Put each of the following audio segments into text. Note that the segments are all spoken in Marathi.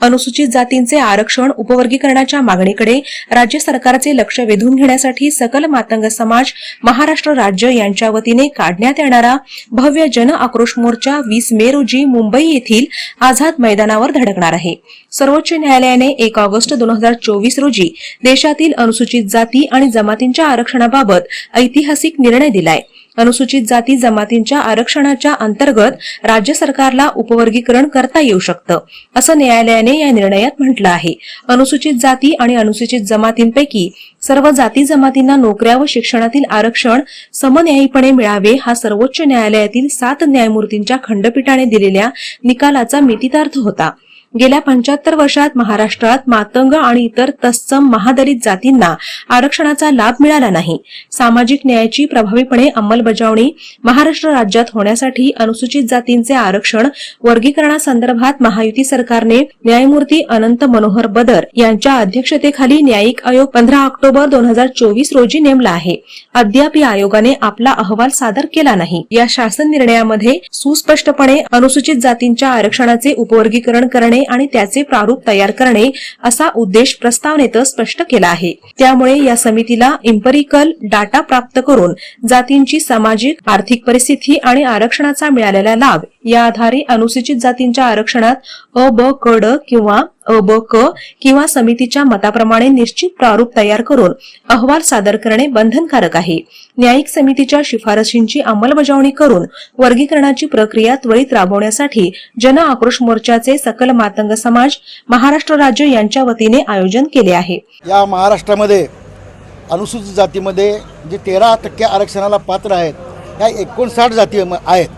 अनुसूचित जातींचे आरक्षण उपवर्गीकरणाच्या मागणीकडे राज्य सरकारचे लक्ष वेधून घेण्यासाठी सकल मातंग समाज महाराष्ट्र राज्य यांच्या वतीने काढण्यात येणारा भव्य जन आक्रोश मोर्चा वीस मे रोजी मुंबई येथील आझाद मैदानावर धडकणार आहे. सर्वोच्च न्यायालयाने एक ऑगस्ट दोन हजार चोवीस रोजी देशातील अनुसूचित जाती आणि जमातींच्या आरक्षणाबाबत ऐतिहासिक निर्णय दिलाय. अनुसूचित जाती जमातींच्या आरक्षणाच्या अंतर्गत राज्य सरकारला उपवर्गीकरण करता येऊ शकतं असं न्यायालयाने या निर्णयात म्हटलं आहे. अनुसूचित जाती आणि अनुसूचित जमातींपैकी सर्व जाती जमातींना नोकऱ्या व शिक्षणातील आरक्षण समन्यायीपणे मिळावे हा सर्वोच्च न्यायालयातील सात न्यायमूर्तींच्या खंडपीठाने दिलेल्या निकालाचा मितितार्थ होता. गेल्या पंच्याहत्तर वर्षात महाराष्ट्रात मातंग आणि इतर तत्सम महादलित जातींना आरक्षणाचा लाभ मिळाला नाही. सामाजिक न्यायाची प्रभावीपणे अंमलबजावणी महाराष्ट्र राज्यात होण्यासाठी अनुसूचित जातींचे आरक्षण वर्गीकरणासंदर्भात महायुती सरकारने न्यायमूर्ती अनंत मनोहर बदर यांच्या अध्यक्षतेखाली न्यायिक आयोग पंधरा ऑक्टोबर दोन हजार चोवीस रोजी नेमला आहे. अद्याप या आयोगाने आपला अहवाल सादर केला नाही. या शासन निर्णयामध्ये सुस्पष्टपणे अनुसूचित जातींच्या आरक्षणाचे उपवर्गीकरण करणे आणि त्याचे प्रारूप तयार करणे असा उद्देश प्रस्तावनेत स्पष्ट केला आहे. त्यामुळे या समितीला इम्परिकल डाटा प्राप्त करून जातींची सामाजिक आर्थिक परिस्थिती आणि आरक्षणाचा मिळालेला लाभ या आधारे अनुसूचित जातींच्या आरक्षणात अ ब क ड किंवा अ ब क किंवा समितीच्या मताप्रमाणे निश्चित प्रारूप तयार करून अहवाल सादर करणे बंधनकारक आहे. न्यायिक समितीच्या शिफारशींची अंमलबजावणी करून वर्गीकरणाची प्रक्रिया त्वरित राबवण्यासाठी जन आक्रोश मोर्चाचे सकल मातंग समाज महाराष्ट्र राज्य यांच्या वतीने आयोजन केले आहे. या महाराष्ट्रामध्ये अनुसूचित जातीमध्ये जे तेरा टक्के आरक्षणाला पात्र आहेत या एकोणसाठ जाती आहेत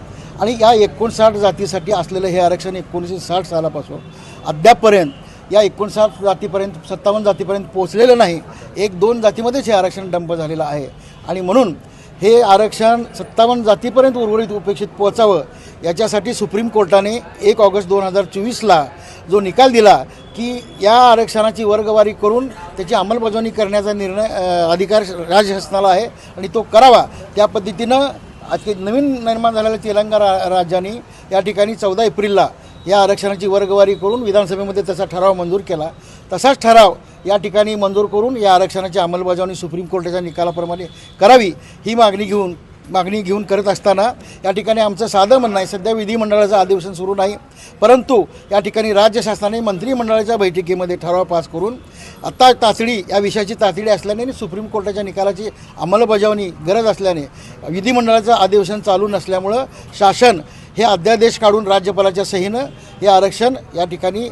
आणि या एकोणसाठ जातीसाठी असलेलं हे आरक्षण एकोणीसशे साठ सालापासून अद्यापपर्यंत या एकोणसाठ जातीपर्यंत सत्तावन्न जातीपर्यंत पोचलेलं नाही. एक दोन जातीमध्येच हे आरक्षण डंप झालेलं आहे. आणि म्हणून हे आरक्षण सत्तावन्न जातीपर्यंत उर्वरित उपेक्षित पोहोचावं याच्यासाठी सुप्रीम कोर्टाने एक ऑगस्ट दोन हजार चोवीसला जो निकाल दिला की या आरक्षणाची वर्गवारी करून त्याची अंमलबजावणी करण्याचा निर्णय अधिकार राजशासनाला आहे आणि तो करावा. त्या पद्धतीनं आज काही नवीन निर्माण झालेल्या तेलंगणा रा राज्याने या ठिकाणी चौदा एप्रिलला या आरक्षणाची वर्गवारी करून विधानसभेमध्ये तसा ठराव मंजूर केला. तसाच ठराव या ठिकाणी मंजूर करून या आरक्षणाची अंमलबजावणी सुप्रीम कोर्टाच्या निकालाप्रमाणे करावी ही मागणी घेऊन मागणी घेऊन करत असताना या ठिकाणी आमचं साधं म्हणणं आहे सध्या विधिमंडळाचं अधिवेशन सुरू नाही परंतु या ठिकाणी राज्य शासनाने मंत्रिमंडळाच्या बैठकीमध्ये ठराव पास करून आता तातडी या विषयाची तातडी असल्याने आणि सुप्रीम कोर्टाच्या निकालाची अंमलबजावणी गरज असल्याने विधिमंडळाचं अधिवेशन चालू नसल्यामुळं शासन हे अध्यादेश काढून राज्यपालाच्या सहीनं हे आरक्षण या ठिकाणी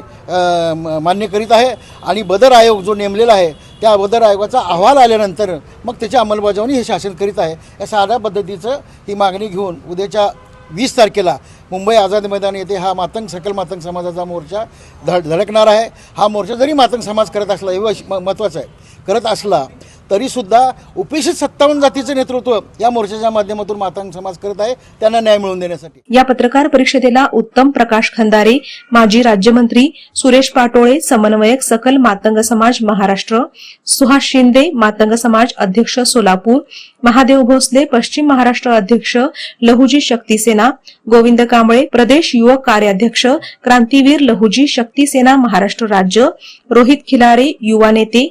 मान्य करीत आहे. आणि बदर आयोग जो नेमलेला आहे त्या बदर आयोगाचा अहवाल आल्यानंतर मग त्याची अंमलबजावणी हे शासन करीत आहे. या साध्या पद्धतीचं ही मागणी घेऊन उद्याच्या वीस तारखेला मुंबई आझाद मैदान येथे हा मातंग सकल मातंग समाजाचा मोर्चा धड धडकणार आहे. हा मोर्चा जरी मातंग समाज करत असला हे महत्त्वाचा महत्त्वाचं आहे. करत असला तरीसुद्धा उपेक्षित सत्तावन्न जातीचं नेतृत्व या मोर्चाच्या माध्यमातून मातांग समाज करत आहे त्यांना न्याय मिळवून देण्यासाठी. या पत्रकार परिषदेला उत्तम प्रकाश खंदारे माजी राज्यमंत्री सुरेश पाटोळे समन्वयक सकल मातंग समाज महाराष्ट्र सुहास शिंदे मातंग समाज अध्यक्ष सोलापूर महादेव भोसले पश्चिम महाराष्ट्र अध्यक्ष लहुजी शक्ती सेना गोविंद कांबळे प्रदेश युवक कार्याध्यक्ष क्रांतीवीर लहुजी शक्ती सेना महाराष्ट्र राज्य रोहित खिलारे युवा नेते